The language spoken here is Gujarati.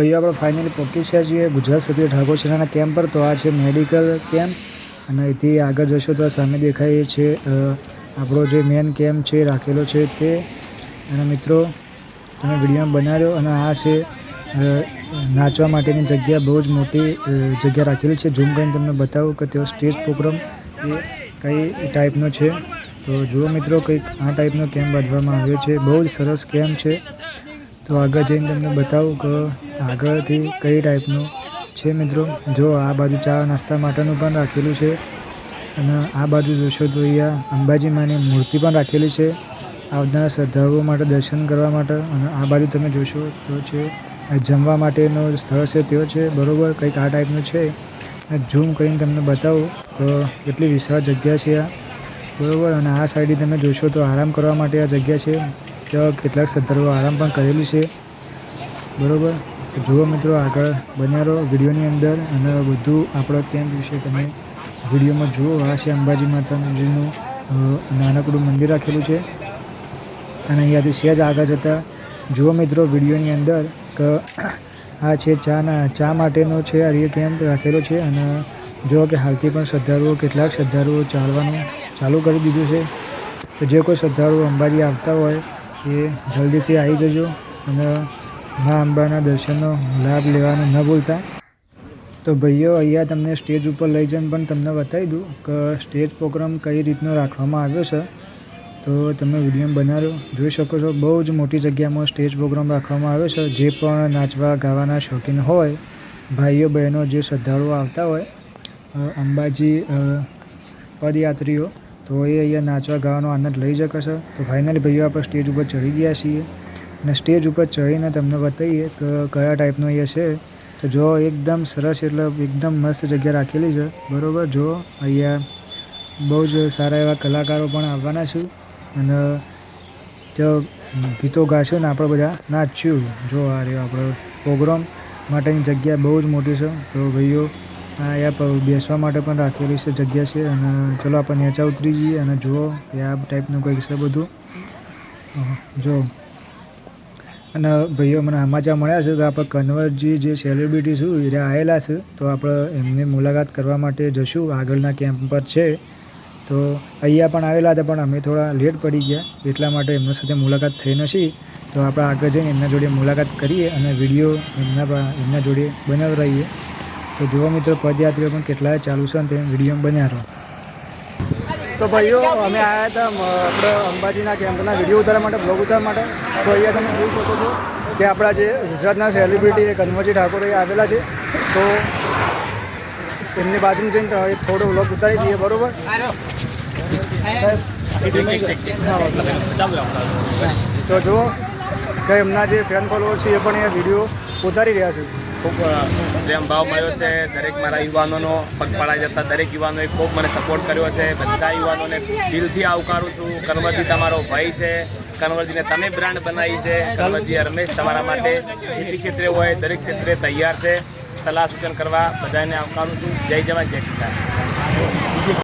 ભાઈઓ આપણે ફાઇનલી પહોંચી છે છીએ ગુજરાત ક્ષત્રિય ઠાકોર સેનાના કેમ્પ પર. તો આ છે મેડિકલ કેમ્પ અને અહીંથી આગળ જશો તો સામે દેખાય છે આપણો જે મેન કેમ્પ છે રાખેલો છે તે. અને મિત્રો, તમે વીડિયો બનાવ્યો અને આ છે નાચવા માટેની જગ્યા. બહુ જ મોટી જગ્યા રાખેલી છે. ઝૂમ કરીને તમને બતાવું કે તેઓ સ્ટેજ પ્રોગ્રામ એ કઈ ટાઈપનો છે. તો જુઓ મિત્રો, કંઈક આ ટાઈપનો કેમ્પ બાંધવામાં આવ્યો છે. બહુ જ સરસ કેમ્પ છે. તો આગળ જઈને તમને બતાવું કે આગળથી કઈ ટાઈપનું છે મિત્રો. જો આ બાજુ ચા નાસ્તા માટેનું પણ રાખેલું છે. અને આ બાજુ જોશો તો અહીંયા અંબાજી માની મૂર્તિ પણ રાખેલી છે. આવનારા શ્રદ્ધાળુઓ માટે દર્શન કરવા માટે. અને આ બાજુ તમે જોશો તો છે જમવા માટેનો સ્થળ છે તેઓ છે, બરાબર કંઈક આ ટાઈપનું છે. ઝૂમ કરીને તમને બતાવું તો કેટલી વિશાળ જગ્યા છે આ. બરાબર, અને આ સાઈડે તમે જોશો તો આરામ કરવા માટે આ જગ્યા છે. કેટલાક શ્રદ્ધાળુઓ આરામ પણ કરેલું છે. બરાબર? જુઓ મિત્રો, આગળ બન્યા રહો વિડીયોની અંદર અને બધું આપણા કેમ્પ વિશે તમે વિડીયોમાં જુઓ. આ છે અંબાજી માતાજીનું નાનકડું મંદિર રાખેલું છે. અને અહીંયાથી સહેજ આગળ જતાં જુઓ મિત્રો વિડીયોની અંદર કે આ છે ચાના ચા માટેનો છે આ કેમ્પ રાખેલો છે. અને જો કે હાલથી પણ શ્રદ્ધાળુઓ, કેટલાક શ્રદ્ધાળુઓ ચાલવાનું ચાલુ કરી દીધું છે. તો જે કોઈ શ્રદ્ધાળુઓ અંબાજી આવતા હોય એ જલ્દીથી આવી જજો અને મા અંબાના દર્શનનો લાભ લેવાનો ન ભૂલતા. તો ભાઈઓ, અહીંયા તમને સ્ટેજ ઉપર લઈ જઈને પણ તમને બતાવી દઉં કે સ્ટેજ પ્રોગ્રામ કઈ રીતનો રાખવામાં આવ્યો છે. તો તમે વીડિયો બનાવ્યો, જોઈ શકો છો બહુ જ મોટી જગ્યામાં સ્ટેજ પ્રોગ્રામ રાખવામાં આવ્યો છે. જે પણ નાચવા ગાવાના શોખીન હોય, ભાઈઓ, બહેનો જે શ્રદ્ધાળુઓ આવતા હોય અંબાજી પદયાત્રીઓ તો એ અહીંયા નાચવા ગાવાનો આનંદ લઈ શકે છે. તો ફાઇનલી ભાઈઓ આપણે સ્ટેજ ઉપર ચડી ગયા છીએ. અને સ્ટેજ ઉપર ચડીને તમને બતાવીએ કે કયા ટાઈપનો અહીંયા છે. તો જો એકદમ સરસ એટલે એકદમ મસ્ત જગ્યા રાખેલી છે. બરાબર? જો અહીંયા બહુ જ સારા એવા કલાકારો પણ આવવાના છે. અને જો ગીતો ગાશે ને આપણે બધા, નાચ્યું. જો આ રહ્યો આપણો પ્રોગ્રામ માટેની જગ્યા બહુ જ મોટી છે. તો ભાઈઓ અહીંયા પર બેસવા માટે પણ રાખેલી છે જગ્યા છે અને ચલો આપણે નીચે ઉતરી જઈએ અને જુઓ કે આ ટાઈપનું કંઈક છે બધું. જો. અને ભાઈઓ, મને સમાચાર મળ્યા છે કે આપણે કન્વરજી જે સેલિબ્રિટી છું, એ આવેલા છે, તો આપણે એમની મુલાકાત કરવા માટે જશું. આગળના કેમ્પ પર છે. તો અહીંયા પણ આવેલા હતા, પણ અમે થોડા લેટ પડી ગયા, એટલા માટે એમના સાથે મુલાકાત થઈ નથી. તો આપણે આગળ જઈને એમના જોડે મુલાકાત કરીએ અને વીડિયો એમના એમના જોડે બનાવડાવીએ તો જુઓ મિત્રો, પદયાત્રીઓ પણ કેટલાય ચાલુ છે અને તે વીડિયો બન્યા રહો. તો ભાઈઓ, અમે આવ્યા હતા આપણે અંબાજીના કેમ્પના વીડિયો ઉતારવા માટે બ્લોગ ઉતારવા માટે. તો અહીંયા તમે જોઈ શકો છો કે આપણા જે ગુજરાતના સેલિબ્રિટી કન્વરજી ઠાકોર એ આવેલા છે. તો એમની બાજુમાં જઈને થોડો બ્લોગ ઉતારી દઈએ, બરોબર? તો જુઓ, કે એમના જે ફેન ફોલોઅર છે, એ પણ એ વીડિયો ઉતારી રહ્યા છે. ખૂબ જેમ ભાવ મળ્યો છે, દરેક મારા યુવાનોનો પગપાળા જતા દરેક યુવાનોએ ખૂબ મને સપોર્ટ કર્યો છે. બધા યુવાનોને દિલથી આવકારું છું. કનવરજી તમારો ભાઈ છે. કનવરજીને તમે બ્રાન્ડ બનાવી છે. કનવરજી રમેશ તમારા માટે ખેતી ક્ષેત્રે હોય, દરેક ક્ષેત્રે તૈયાર છે. સલાહ સૂચન કરવા બધાને આવકારું છું. જય જવાન, જય કિસાન.